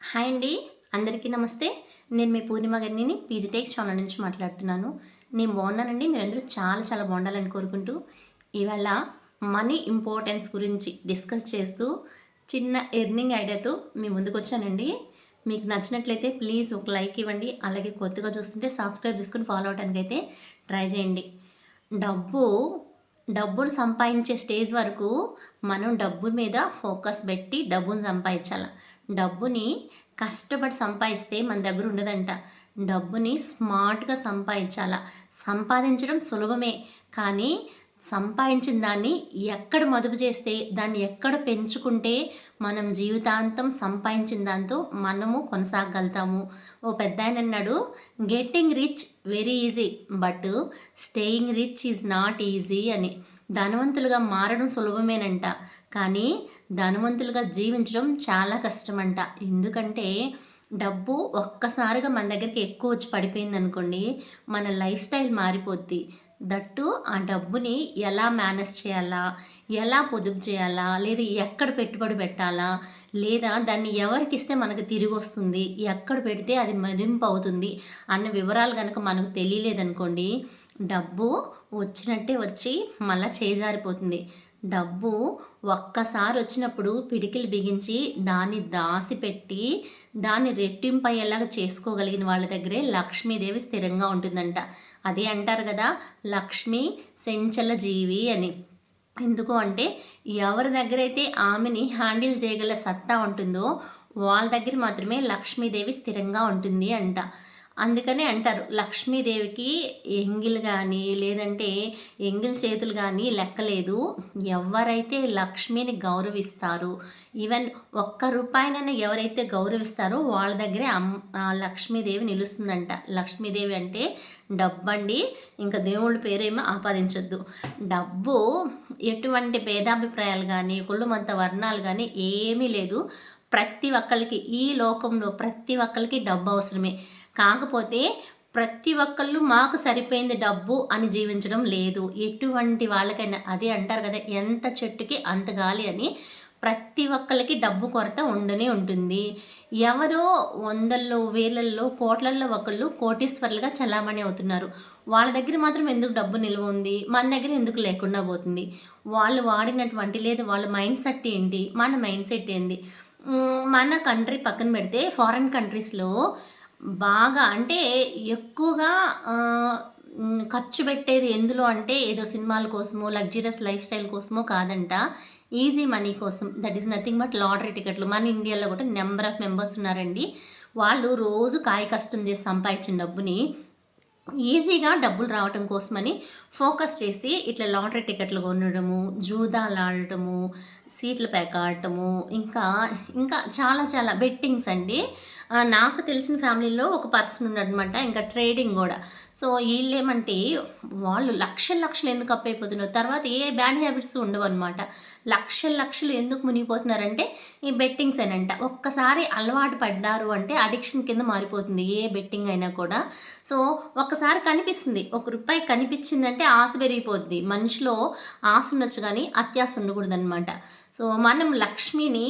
Hi అండి. అందరికీ నమస్తే. నేను మీ పూర్ణిమ గారిని పీజీటెక్స్ ఛానల్ నుంచి మాట్లాడుతున్నాను. నేను బాగున్నానండి. మీరందరూ చాలా చాలా బాగుండాలని కోరుకుంటూ ఇవాళ మనీ ఇంపార్టెన్స్ గురించి డిస్కస్ చేస్తూ చిన్న ఎర్నింగ్ ఐడియాతో మీ ముందుకు వచ్చానండి. మీకు నచ్చినట్లయితే ప్లీజ్ ఒక లైక్ ఇవ్వండి. అలాగే కొత్తగా చూస్తుంటే సబ్స్క్రైబ్ చేసుకుని ఫాలో అవడానికి అయితే ట్రై చేయండి. డబ్బు డబ్బును సంపాదించే స్టేజ్ వరకు మనం డబ్బు మీద ఫోకస్ పెట్టి డబ్బును సంపాదించాలి? డబ్బుని కష్టపడి సంపాదిస్తే మన దగ్గర ఉండదంట. డబ్బుని స్మార్ట్గా సంపాదించాల. సంపాదించడం సులభమే. కానీ సంపాదించిన దాన్ని ఎక్కడ మదుపు చేస్తే దాన్ని ఎక్కడ పెంచుకుంటే మనం జీవితాంతం సంపాదించిన దాంతో మనము కొనసాగలుగుతాము. ఓ పెద్ద ఆయన అన్నాడు getting rich very easy but staying rich is not easy అని. ధనవంతులుగా మారడం సులభమేనంట. కానీ ధనవంతులుగా జీవించడం చాలా కష్టమంట. ఎందుకంటే డబ్బు ఒక్కసారిగా మన దగ్గరికి ఎక్కువ వచ్చి పడిపోయింది అనుకోండి మన లైఫ్ స్టైల్ మారిపోద్ది. దట్టు ఆ డబ్బుని ఎలా మేనేజ్ చేయాలా? ఎలా పొదుపు చేయాలా? లేదా ఎక్కడ పెట్టుబడి పెట్టాలా? లేదా దాన్ని ఎవరికి ఇస్తే మనకు తిరిగి వస్తుంది? ఎక్కడ పెడితే అది మదింపు అవుతుంది? అన్న వివరాలు కనుక మనకు తెలియలేదనుకోండి డబ్బు వచ్చినట్టే వచ్చి మళ్ళీ చేజారిపోతుంది. డబ్బు ఒక్కసారి వచ్చినప్పుడు పిడికిలు బిగించి దాన్ని దాసిపెట్టి దాన్ని రెట్టింపయ్యేలాగా చేసుకోగలిగిన వాళ్ళ దగ్గరే లక్ష్మీదేవి స్థిరంగా ఉంటుందంట. అదే అంటారు కదా లక్ష్మి సెంచల జీవి అని. ఎందుకు అంటే ఎవరి దగ్గర అయితే ఆమెని హ్యాండిల్ చేయగల సత్తా ఉంటుందో వాళ్ళ దగ్గర మాత్రమే లక్ష్మీదేవి స్థిరంగా ఉంటుంది అంట. అందుకనే అంటారు లక్ష్మీదేవికి ఎంగిల్ కానీ లేదంటే ఎంగిల్ చేతులు కానీ లెక్కలేదు. ఎవరైతే లక్ష్మిని గౌరవిస్తారు ఈవెన్ ఒక్క రూపాయినైనా ఎవరైతే గౌరవిస్తారో వాళ్ళ దగ్గరే లక్ష్మీదేవి నిలుస్తుందంట. లక్ష్మీదేవి అంటే డబ్బండి ఇంకా దేవుళ్ళ పేరేమో ఆపాదించొద్దు. డబ్బు ఎటువంటి భేదాభిప్రాయాలు కానీ కుళ్ళుమంత వర్ణాలు కానీ ఏమీ లేదు. ప్రతి ఒక్కరికి ఈ లోకంలో ప్రతి ఒక్కరికి డబ్బు అవసరమే. కాకపోతే ప్రతి ఒక్కళ్ళు మాకు సరిపోయింది డబ్బు అని జీవించడం లేదు. ఎటువంటి వాళ్ళకైనా అదే అంటారు కదా ఎంత చెట్టుకి అంత గాలి అని ప్రతి ఒక్కరికి డబ్బు కొరత ఉండనే ఉంటుంది. ఎవరో వందల్లో వేలల్లో కోట్లల్లో ఒకళ్ళు కోటీశ్వర్లుగా చలామణి అవుతున్నారు. వాళ్ళ దగ్గర మాత్రం ఎందుకు డబ్బు నిల్వ ఉంది? మన దగ్గర ఎందుకు లేకుండా పోతుంది? వాళ్ళు వాడినటువంటి లేదు వాళ్ళ మైండ్ సెట్ ఏంటి? మన మైండ్ సెట్ ఏంటి మన కంట్రీ పక్కన పెడితే ఫారిన్ కంట్రీస్లో బాగా అంటే ఎక్కువగా ఖర్చు పెట్టేది ఎందులో అంటే ఏదో సినిమాల కోసమో లగ్జరియస్ లైఫ్ స్టైల్ కోసమో కాదంట. ఈజీ మనీ కోసం. That is nothing but lottery టికెట్లు. మన ఇండియాలో కూడా నెంబర్ ఆఫ్ మెంబర్స్ ఉన్నారండి. వాళ్ళు రోజు కాయ కష్టం చేసి సంపాదించిన డబ్బుని ఈజీగా డబ్బులు రావటం కోసమని ఫోకస్ చేసి ఇట్లా లాటరీ టికెట్లు కొనడము జూదాలు ఆడటము సీట్ల ప్యాక్ ఆడటము ఇంకా ఇంకా చాలా చాలా బెట్టింగ్స్ అండి. నాకు తెలిసిన ఫ్యామిలీలో ఒక పర్సన్ ఉన్నాడనమాట ఇంకా ట్రేడింగ్ కూడా. సో వీళ్ళు ఏమంటే వాళ్ళు లక్షల లక్షలు ఎందుకు అప్ అయిపోతున్నారు? తర్వాత ఏ బ్యాడ్ హ్యాబిట్స్ ఉండవు అనమాట లక్షల లక్షలు ఎందుకు మునిగిపోతున్నారంటే ఈ బెట్టింగ్స్ అనంట ఒక్కసారి అలవాటు పడ్డారు అంటే అడిక్షన్ కింద మారిపోతుంది ఏ బెట్టింగ్ అయినా కూడా. సో ఒక్కసారి కనిపిస్తుంది ఒక రూపాయి కనిపించిందంటే ఆశ పెరిగిపోద్ది. మనిషిలో ఆశ ఉండొచ్చు కానీ అత్యాశ ఉండకూడదు అనమాట సో మనం లక్ష్మిని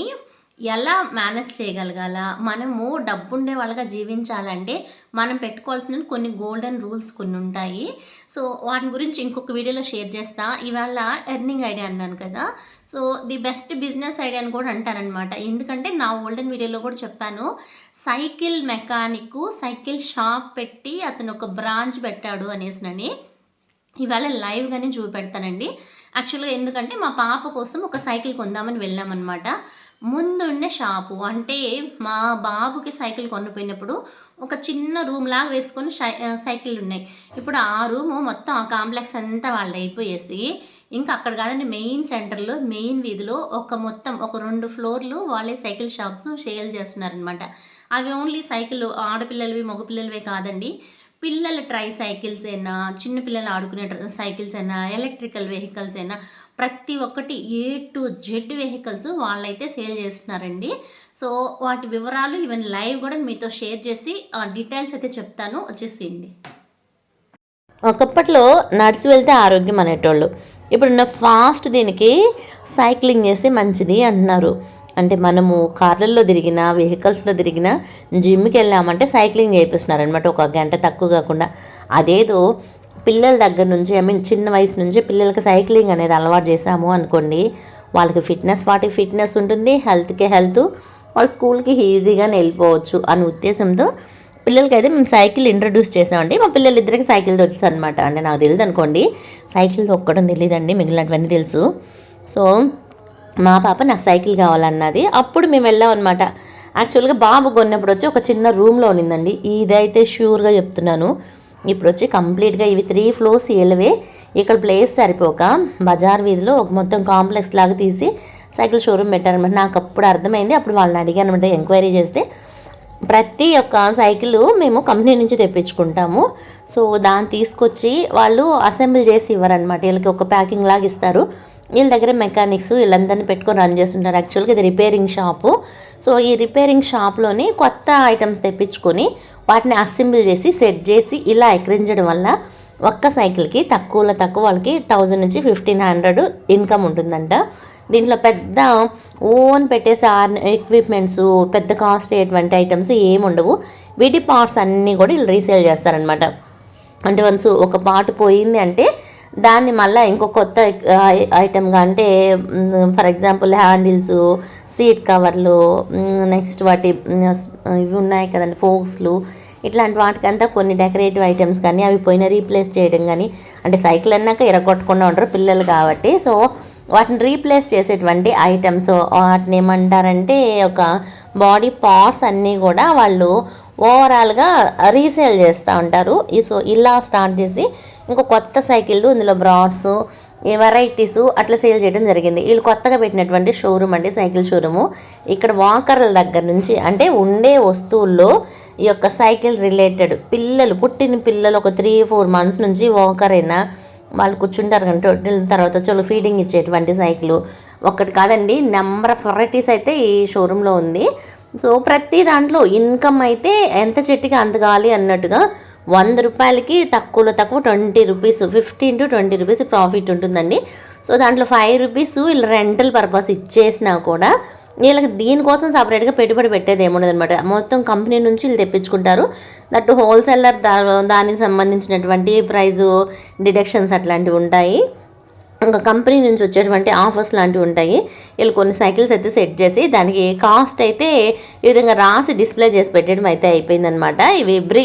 ఎలా మేనేజ్ చేయగలగాల? మనము డబ్బుండే వాళ్ళగా జీవించాలంటే మనం పెట్టుకోవాల్సిన కొన్ని గోల్డెన్ రూల్స్ కొన్ని ఉంటాయి. సో వాటి గురించి ఇంకొక వీడియోలో షేర్ చేస్తా. ఇవాళ ఎర్నింగ్ ఐడియా అన్నాను కదా. So the best business idea అని కూడా అంటారనమాట ఎందుకంటే నా ఓల్డెన్ వీడియోలో కూడా చెప్పాను. సైకిల్ మెకానిక్ సైకిల్ షాప్ పెట్టి అతను ఒక బ్రాంచ్ పెట్టాడు అనేసినని ఇవాళ లైవ్గానే చూపెడతానండి. యాక్చువల్గా ఎందుకంటే మా పాప కోసం ఒక సైకిల్ కొందామని వెళ్ళామన్నమాట. ముందుండే షాపు. అంటే మా బాబుకి సైకిల్ కొనిపోయినప్పుడు ఒక చిన్న రూమ్ లాగా వేసుకొని సైకిల్ ఉన్నాయి ఇప్పుడు ఆ రూము మొత్తం ఆ కాంప్లెక్స్ అంతా వాళ్ళు అయిపోయేసి ఇంకా అక్కడ కాదండి మెయిన్ సెంటర్లో మెయిన్ వీధిలో ఒక మొత్తం ఒక రెండు ఫ్లోర్లు వాళ్ళే సైకిల్ షాప్స్ షేర్ చేస్తున్నారనమాట అవి ఓన్లీ సైకిల్ ఆడపిల్లలవి మగపిల్లలవే కాదండి. పిల్లల ట్రై సైకిల్స్ అయినా చిన్నపిల్లలు ఆడుకునే సైకిల్స్ అయినా ఎలక్ట్రికల్ వెహికల్స్ అయినా ప్రతి ఒక్కటి ఏ టు జెడ్ వెహికల్స్ వాళ్ళైతే సేల్ చేస్తున్నారండి. సో వాటి వివరాలు ఈవెన్ లైవ్ కూడా మీతో షేర్ చేసి డీటెయిల్స్ అయితే చెప్తాను. వచ్చేసేయండి. ఒకప్పట్లో నడిచి వెళ్తే ఆరోగ్యం అనేటోళ్ళు. ఇప్పుడున్న ఫాస్ట్ దీనికి సైక్లింగ్ చేస్తే మంచిది అంటున్నారు. అంటే మనము కార్లలో తిరిగినా వెహికల్స్లో తిరిగినా జిమ్కి వెళ్ళామంటే సైక్లింగ్ చేపిస్తున్నారు అనమాట ఒక గంట తక్కువ కాకుండా. అదేదో పిల్లల దగ్గర నుంచి ఐ మీన్ చిన్న వయసు నుంచి పిల్లలకి సైక్లింగ్ అనేది అలవాటు చేసాము అనుకోండి. వాళ్ళకి ఫిట్నెస్ వాటికి ఫిట్నెస్ ఉంటుంది. హెల్త్కి హెల్త్ వాళ్ళు స్కూల్కి ఈజీగా వెళ్ళిపోవచ్చు అనే ఉద్దేశంతో పిల్లలకి అయితే మేము సైకిల్ ఇంట్రడ్యూస్ చేసామండి మా పిల్లలు ఇద్దరికి సైకిల్ తెలుసు అనమాట అంటే నాకు తెలియదు అనుకోండి సైకిల్ తొక్కడం తెలియదండి మిగిలినటువంటి తెలుసు. సో మా పాప నాకు సైకిల్ కావాలన్నది. అప్పుడు మేము వెళ్ళాం అనమాట యాక్చువల్గా బాబు కొన్నప్పుడు వచ్చి ఒక చిన్న రూమ్లో ఉన్నిందండి ఇదైతే షూర్గా చెప్తున్నాను. ఇప్పుడు వచ్చి కంప్లీట్గా ఇవి త్రీ ఫ్లోర్స్ ఏళ్ళవే. ఇక్కడ ప్లేస్ సరిపోక బజార్ వీధిలో ఒక మొత్తం కాంప్లెక్స్ లాగా తీసి సైకిల్ షోరూమ్ పెట్టారనమాట నాకు అప్పుడు అర్థమైంది. అప్పుడు వాళ్ళని అడిగాను అనమాట ఎంక్వైరీ చేస్తే. ప్రతి ఒక్క సైకిల్ మేము కంపెనీ నుంచి తెప్పించుకుంటాము. సో దాన్ని తీసుకొచ్చి వాళ్ళు అసెంబ్ల్ చేసి ఇవ్వరనమాట వీళ్ళకి ఒక ప్యాకింగ్ లాగా ఇస్తారు. వీళ్ళ దగ్గర మెకానిక్స్ వీళ్ళందరినీ పెట్టుకొని రన్ చేస్తుంటారు. యాక్చువల్గా ఇది రిపేరింగ్ షాపు సో ఈ రిపేరింగ్ షాప్లోని కొత్త ఐటమ్స్ తెప్పించుకొని వాటిని అసెంబుల్ చేసి సెట్ చేసి ఇలా ఎక్కిరించడం వల్ల ఒక్క సైకిల్కి తక్కువలో తక్కువ వాళ్ళకి థౌజండ్ నుంచి ఫిఫ్టీన్ హండ్రెడ్ ఇన్కమ్ ఉంటుందంట. దీంట్లో పెద్ద ఓన్ పెట్టేసే ఎక్విప్మెంట్స్ పెద్ద కాస్ట్ అయ్యేటువంటి ఐటమ్స్ ఏమి ఉండవు. వీటి పార్ట్స్ అన్నీ కూడా వీళ్ళు రీసేల్ చేస్తారనమాట అంటే వన్స్ ఒక పార్ట్ పోయింది అంటే దాన్ని మళ్ళీ ఇంకో కొత్త ఐటమ్గా అంటే ఫర్ ఎగ్జాంపుల్ హ్యాండిల్స్ సీట్ కవర్లు నెక్స్ట్ వాటి ఇవి ఉన్నాయి కదండి ఫోక్స్లు ఇట్లాంటి వాటికంతా కొన్ని డెకరేటివ్ ఐటమ్స్ కానీ అవి పోయిన రీప్లేస్ చేయడం కానీ అంటే సైకిల్ అన్నాక ఎరగొట్టకుండా ఉంటారు పిల్లలు కాబట్టి. సో వాటిని రీప్లేస్ చేసేటువంటి ఐటమ్స్ వాటిని ఏమంటారంటే ఒక బాడీ పార్ట్స్ అన్నీ కూడా వాళ్ళు ఓవరాల్గా రీసేల్ చేస్తూ ఉంటారు. ఈ సో ఇలా స్టార్ట్ చేసి ఇంకో కొత్త సైకిళ్ళు ఇందులో బ్రాడ్స్ ఈ వెరైటీస్ అట్లా సేల్ చేయడం జరిగింది. వీళ్ళు కొత్తగా పెట్టినటువంటి షోరూమ్ అండి సైకిల్ షోరూము ఇక్కడ వాకర్ల దగ్గర నుంచి అంటే ఉండే వస్తువుల్లో ఈ యొక్క సైకిల్ రిలేటెడ్ పిల్లలు పుట్టిన పిల్లలు ఒక త్రీ ఫోర్ మంత్స్ నుంచి వాకర్ అయినా వాళ్ళు కూర్చుంటారు కంటే తర్వాత వచ్చి ఫీడింగ్ ఇచ్చేటువంటి సైకిల్. ఒక్కటి కాదండి నెంబర్ ఆఫ్ వెరైటీస్ అయితే ఈ షోరూంలో ఉంది. సో ప్రతి దాంట్లో ఇన్కమ్ అయితే ఎంత చెట్టుకి అంత అన్నట్టుగా వంద రూపాయలకి తక్కువలో తక్కువ twenty rupees fifteen to twenty rupees profit ఉంటుందండి. సో దాంట్లో ఫైవ్ రూపీస్ వీళ్ళు రెంటల్ పర్పస్ ఇచ్చేసినా కూడా వీళ్ళకి దీనికోసం సపరేట్గా పెట్టుబడి పెట్టేది ఏముండదు అనమాట మొత్తం కంపెనీ నుంచి వీళ్ళు తెప్పించుకుంటారు. దట్ హోల్సేలర్ దా దానికి సంబంధించినటువంటి ప్రైజు డిడక్షన్స్ అట్లాంటివి ఉంటాయి. ఇంకా కంపెనీ నుంచి వచ్చేటువంటి ఆఫర్స్ లాంటివి ఉంటాయి. వీళ్ళు కొన్ని సైకిల్స్ అయితే సెట్ చేసి దానికి కాస్ట్ అయితే ఈ విధంగా రాసి డిస్ప్లే చేసి పెట్టడం అయితే అయిపోయిందనమాట ఇవి బ్రీ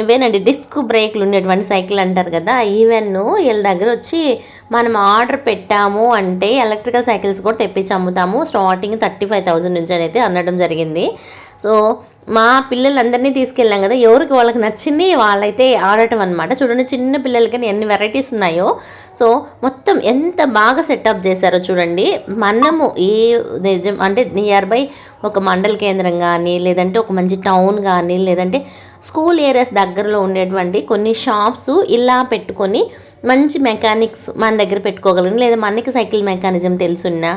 ఇవేనండి డిస్క్ బ్రేక్లు ఉండేటువంటి సైకిల్ అంటారు కదా ఈవెన్ వీళ్ళ దగ్గర వచ్చి మనం ఆర్డర్ పెట్టాము అంటే ఎలక్ట్రికల్ సైకిల్స్ కూడా తెప్పించి అమ్ముతాము. స్టార్టింగ్ థర్టీ ఫైవ్ థౌజండ్ నుంచి అయితే అనడం జరిగింది. సో మా పిల్లలందరినీ తీసుకెళ్ళాం కదా ఎవరికి వాళ్ళకి నచ్చింది వాళ్ళైతే ఆడటం అనమాట చూడండి చిన్న పిల్లలకి ఎన్ని వెరైటీస్ ఉన్నాయో. సో మొత్తం ఎంత బాగా సెటప్ చేశారో చూడండి. మనము ఏ నిజం అంటే నియర్ బై ఒక మండల కేంద్రం కానీ లేదంటే ఒక మంచి టౌన్ కానీ లేదంటే స్కూల్ ఏరియాస్ దగ్గరలో ఉండేటువంటి కొన్ని షాప్స్ ఇలా పెట్టుకొని మంచి మెకానిక్స్ మన దగ్గర పెట్టుకోగలను. లేదా మనకి సైకిల్ మెకానిజం తెలుసున్నా.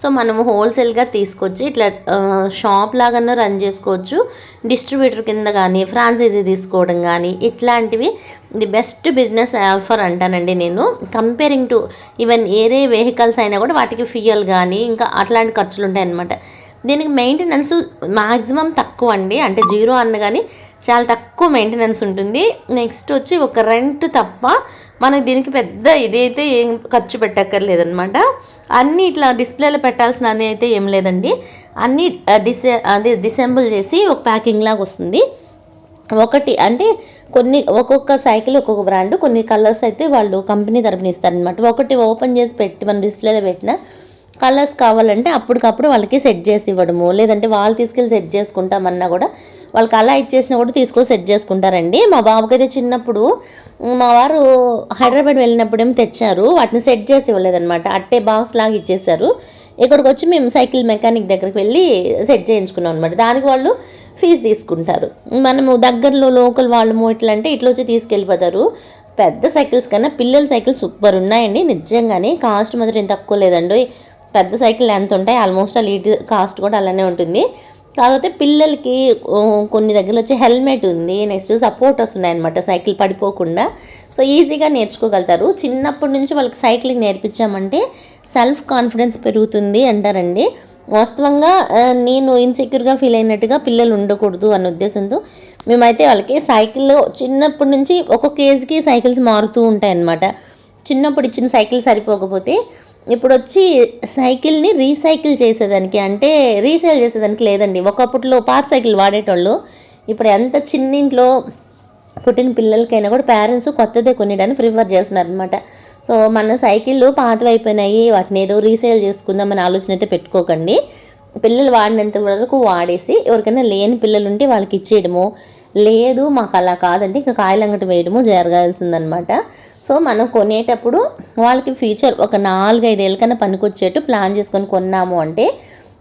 సో మనము హోల్సేల్గా తీసుకొచ్చి ఇట్లా షాప్ లాగానే రన్ చేసుకోవచ్చు. డిస్ట్రిబ్యూటర్ కింద కానీ ఫ్రాంచైజీ తీసుకోవడం కానీ ఇట్లాంటివి ది బెస్ట్ బిజినెస్ ఆఫర్ అంటానండి నేను. కంపేరింగ్ టు ఈవెన్ ఏరే వెహికల్స్ అయినా కూడా వాటికి ఫ్యూయల్ కానీ ఇంకా అట్లాంటి ఖర్చులు ఉంటాయి అన్నమాట దీనికి మెయింటెనెన్స్ మ్యాక్సిమం తక్కువ అండి అంటే జీరో అన్న కానీ చాలా తక్కువ మెయింటెనెన్స్ ఉంటుంది. నెక్స్ట్ వచ్చి ఒక రెంట్ తప్ప మనకు దీనికి పెద్ద ఇదైతే ఏం ఖర్చు పెట్టక్కర్లేదనమాట అన్నీ ఇట్లా డిస్ప్లేలో పెట్టాల్సిన అని అయితే ఏం లేదండి. అన్నీ ఆ, డిసే అదే డిసెంబుల్ చేసి ఒక ప్యాకింగ్ లాగా వస్తుంది. ఒకటి అంటే కొన్ని ఒక్కొక్క సైకిల్ ఒక్కొక్క బ్రాండ్ కొన్ని కలర్స్ అయితే వాళ్ళు కంపెనీ తరపున ఇస్తారనమాట ఒకటి ఓపెన్ చేసి పెట్టి మనం డిస్ప్లేలో పెట్టిన కలర్స్ కావాలంటే అప్పటికప్పుడు వాళ్ళకి సెట్ చేసి ఇవ్వడము. లేదంటే వాళ్ళు తీసుకెళ్ళి సెట్ చేసుకుంటామన్నా కూడా వాళ్ళకి అలా ఇచ్చేసినా కూడా తీసుకొని సెట్ చేసుకుంటారండి. మా బాబుకి అయితే చిన్నప్పుడు మా వారు హైదరాబాద్ వెళ్ళినప్పుడు ఏమో తెచ్చారు. వాటిని సెట్ చేసి ఇవ్వలేదన్నమాట. అట్టే బాక్స్ లాగా ఇచ్చేసారు ఇక్కడికి వచ్చి మేము సైకిల్ మెకానిక్ దగ్గరికి వెళ్ళి సెట్ చేయించుకున్నాం అనమాట దానికి వాళ్ళు ఫీజు తీసుకుంటారు. మనము దగ్గరలో లోకల్ వాళ్ళము ఇట్లా అంటే ఇట్లా వచ్చి తీసుకెళ్ళిపోతారు. పెద్ద సైకిల్స్ కన్నా పిల్లల సైకిల్ సూపర్ ఉన్నాయండి. నిజంగానే కాస్ట్ మాత్రం ఏం తక్కువ లేదండి. పెద్ద సైకిల్ ఎంత ఉంటాయి? ఆల్మోస్ట్ ఆ లీట్ కాస్ట్ కూడా అలానే ఉంటుంది. కాకపోతే పిల్లలకి కొన్ని దగ్గర వచ్చి హెల్మెట్ ఉంది నెక్స్ట్ సపోర్టర్స్ ఉన్నాయన్నమాట సైకిల్ పడిపోకుండా. సో ఈజీగా నేర్చుకోగలుగుతారు. చిన్నప్పటి నుంచి వాళ్ళకి సైక్లింగ్ నేర్పించామంటే సెల్ఫ్ కాన్ఫిడెన్స్ పెరుగుతుంది అంటారండి. వాస్తవంగా నేను ఇన్సెక్యూర్గా ఫీల్ అయినట్టుగా పిల్లలు ఉండకూడదు అన్న ఉద్దేశంతో మేమైతే వాళ్ళకి సైకిల్లో చిన్నప్పటి నుంచి ఒక్కొక్క ఏజ్కి సైకిల్స్ మారుతూ ఉంటాయి అన్నమాట చిన్నప్పుడు ఇచ్చిన సైకిల్ సరిపోకపోతే ఇప్పుడు వచ్చి సైకిల్ని రీసైకిల్ చేసేదానికి అంటే రీసేల్ చేసేదానికి లేదండి. ఒకప్పట్లో పాత సైకిల్ వాడేటోళ్ళు ఇప్పుడు ఎంత చిన్నింట్లో పుట్టిన పిల్లలకైనా కూడా పేరెంట్స్ కొత్తదే కొనియడానికి ప్రిఫర్ చేస్తున్నారు అనమాట సో మన సైకిళ్ళు పాతవి అయిపోయినాయి వాటిని ఏదో రీసేల్ చేసుకుందామని ఆలోచన అయితే పెట్టుకోకండి. పిల్లలు వాడినంత వరకు వాడేసి ఎవరికైనా లేని పిల్లలు ఉంటే వాళ్ళకి ఇచ్చేయడము. లేదు మాకు అలా కాదండి. ఇంకా కాయలంగట వేయడము జరగాల్సిందనమాట. సో మనం కొనేటప్పుడు వాళ్ళకి ఫ్యూచర్ ఒక నాలుగైదేళ్ళ కన్నా పనికొచ్చేట్టు ప్లాన్ చేసుకొని కొన్నాము అంటే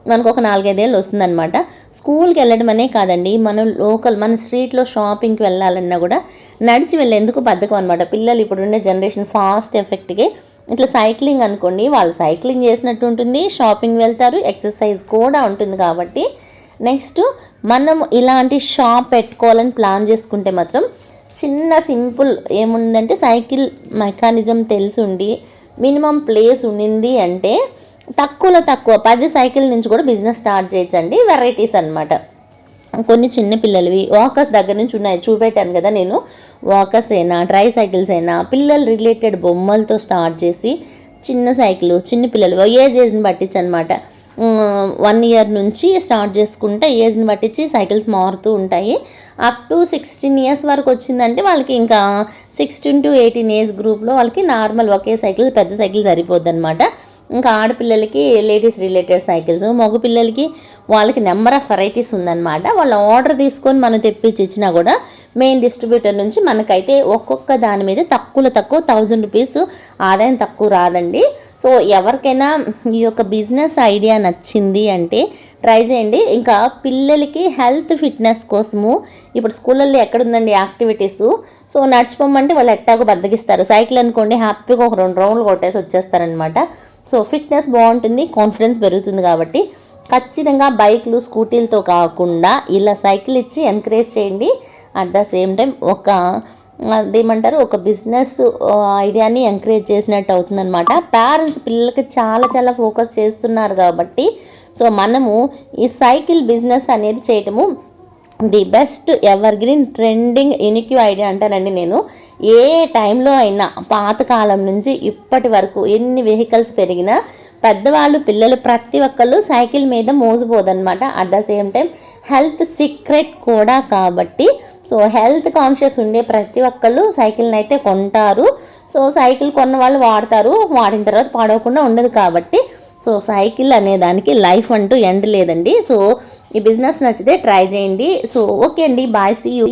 మనకు ఒక నాలుగైదేళ్ళు వస్తుందన్నమాట స్కూల్కి వెళ్ళడం అనే కాదండి. మనం లోకల్ మన స్ట్రీట్లో షాపింగ్కి వెళ్ళాలన్నా కూడా నడిచి వెళ్ళేందుకు బద్ధకం అనమాట. పిల్లలు ఇప్పుడున్న జనరేషన్ ఫాస్ట్ ఎఫెక్ట్కి. ఇట్లా సైక్లింగ్ అనుకోండి వాళ్ళు సైక్లింగ్ చేసినట్టు ఉంటుంది షాపింగ్ వెళ్తారు ఎక్సర్సైజ్ కూడా ఉంటుంది కాబట్టి నెక్స్ట్ మనం ఇలాంటి షాప్ పెట్టుకోవాలని ప్లాన్ చేసుకుంటే మాత్రం చిన్న సింపుల్ ఏముందంటే సైకిల్ మెకానిజం తెలిసి ఉండి మినిమం ప్లేస్ ఉండింది అంటే తక్కువలో తక్కువ పది సైకిల్ నుంచి కూడా బిజినెస్ స్టార్ట్ చేయొచ్చండి వెరైటీస్ అన్నమాట. కొన్ని చిన్న పిల్లలవి వాకర్స్ దగ్గర నుంచి ఉన్నాయి చూపెట్టాను కదా నేను. వాకర్స్ అయినా ట్రై సైకిల్స్ అయినా పిల్లలు రిలేటెడ్ బొమ్మలతో స్టార్ట్ చేసి చిన్న సైకిల్ చిన్న పిల్లలు ఏజ్ ఏజ్ని పట్టించి అనమాట వన్ ఇయర్ నుంచి స్టార్ట్ చేసుకుంటే ఏజ్ని పట్టించి సైకిల్స్ మారుతూ ఉంటాయి. అప్ టు సిక్స్టీన్ ఇయర్స్ వరకు వచ్చిందంటే వాళ్ళకి ఇంకా సిక్స్టీన్ టు ఎయిటీన్ ఏజ్ గ్రూప్లో వాళ్ళకి నార్మల్ ఒకే సైకిల్ పెద్ద సైకిల్ సరిపోద్ది అనమాట ఇంకా ఆడపిల్లలకి లేడీస్ రిలేటెడ్ సైకిల్స్ మగ పిల్లలకి వాళ్ళకి నెంబర్ ఆఫ్ వెరైటీస్ ఉందన్నమాట. వాళ్ళు ఆర్డర్ తీసుకొని మనం తెప్పించి ఇచ్చినా కూడా మెయిన్ డిస్ట్రిబ్యూటర్ నుంచి మనకైతే ఒక్కొక్క దాని మీద తక్కువలో తక్కువ థౌజండ్ రూపీస్ ఆదాయం తక్కువ రాదండి. సో ఎవరికైనా ఈ యొక్క బిజినెస్ ఐడియా నచ్చింది అంటే ట్రై చేయండి. ఇంకా పిల్లలకి హెల్త్ ఫిట్నెస్ కోసము ఇప్పుడు స్కూళ్ళల్లో ఎక్కడుందండి యాక్టివిటీస్? సో నడిచిపోమంటే వాళ్ళు ఎట్టాగో బద్దగిస్తారు సైకిల్ అనుకోండి హ్యాపీగా ఒక రెండు రౌండ్లు కొట్టేసి వచ్చేస్తారనమాట సో ఫిట్నెస్ బాగుంటుంది కాన్ఫిడెన్స్ పెరుగుతుంది కాబట్టి ఖచ్చితంగా బైక్లు స్కూటీలతో కాకుండా ఇలా సైకిల్ ఇచ్చి ఎంకరేజ్ చేయండి. అట్ ద సేమ్ టైం ఒక అదేమంటారు? ఒక బిజినెస్ ఐడియాని ఎంకరేజ్ చేసినట్టు అవుతుందన్నమాట. పేరెంట్స్ పిల్లలకి చాలా చాలా ఫోకస్ చేస్తున్నారు కాబట్టి సో మనము ఈ సైకిల్ బిజినెస్ అనేది చేయటము the best ever green trending unique idea అంటానండి నేను. ఏ టైంలో అయినా పాతకాలం నుంచి ఇప్పటి వరకు ఎన్ని వెహికల్స్ పెరిగినా పెద్దవాళ్ళు పిల్లలు ప్రతి ఒక్కళ్ళు సైకిల్ మీద మోసపోదన్నమాట. At the same time health secret కూడా కాబట్టి సో హెల్త్ కాన్షియస్ ఉండే ప్రతి ఒక్కళ్ళు సైకిల్ని అయితే కొంటారు. సో సైకిల్ కొన్న వాళ్ళు వాడతారు. వాడిన తర్వాత పాడవకుండా ఉండదు కాబట్టి సో సైకిల్ అనే దానికి లైఫ్ అంటూ ఎండ్ లేదండి. సో ఈ బిజినెస్ నచ్చితే ట్రై చేయండి. సో ఓకే అండి. బాయ్. See you